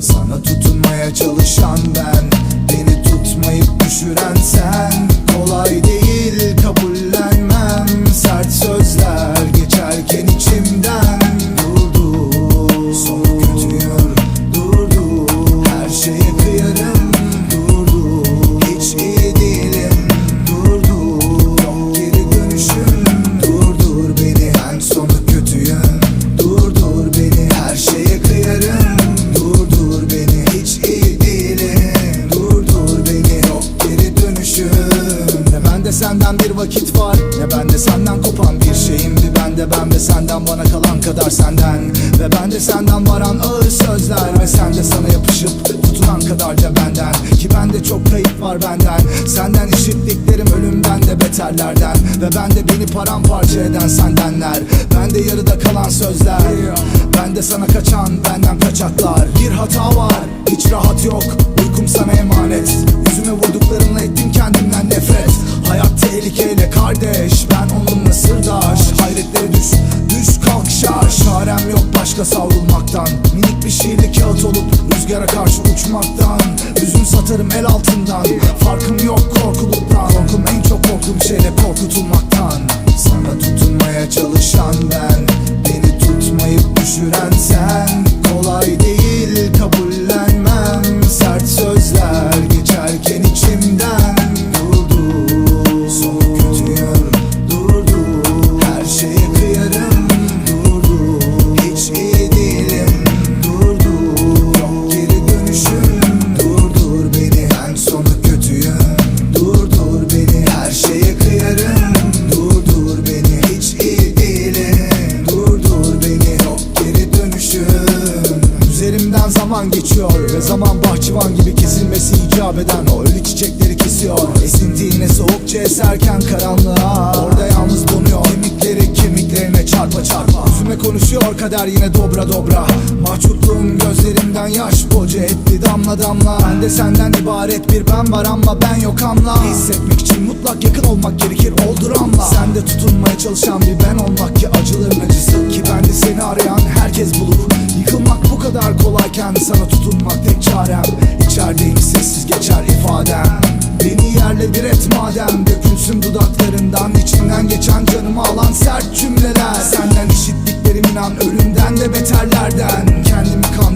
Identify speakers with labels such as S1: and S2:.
S1: Sana tutunmaya çalışan ben Beni tutmayıp düşüren sen. Kolay değil. Bende senden kopan bir şeyim Bir bende ben ve senden bana kalan kadar senden. Ve bende senden varan ağır sözler. Ve sende sana yapışıp tutunan kadarca benden. Ki bende çok kayıp var benden. Senden işittiklerim ölümden de beterlerden. Ve bende beni paramparça eden sendenler. Bende yarıda kalan sözler. Bende sana kaçan benden kaçaklar. Bir hata var hiç rahat yok. Uykum sana emanet. Yüzüme vurduklarınla ettim kendimden nefret. Hayat tehlikeyle kardeş başka savrulmaktan. Minik bir şiirli kağıt olup Rüzgara karşı uçmaktan. Üzüm satarım el altından. Farkım yok korkuluktan Korkum en çok korktuğum şeyle korkutulmaktan. Sana tutunmaya çalışan ben zaman geçiyor Ve zaman bahçıvan gibi kesilmesi icap eden O. Ölü çiçekleri kesiyor. Esinti yine soğukça eserken karanlığa. Orada yalnız donuyor. Kemikleri kemiklerine çarpa çarpa. Yüzüme konuşuyor kader yine dobra dobra. Mahcupluğum gözlerimden yaş boca etti damla damla. Ben de senden ibaret bir ben var ama ben yok amla. Hissetmek için mutlak yakın olmak gerekir olduramla Sen de tutunmaya çalışan bir ben olmak ki acıların acısı. Ki ben de seni arayan herkes bulup Yıkılmak bu kadar kolayken sana tutunmak tek çarem. İçerideyim sessiz geçer ifadem. Beni yerle bir et madem Dökülsün dudaklarından. İçinden geçen canımı alan sert cümleler. Senden işittiklerim inan ölümden de beterlerden. Kendimi içime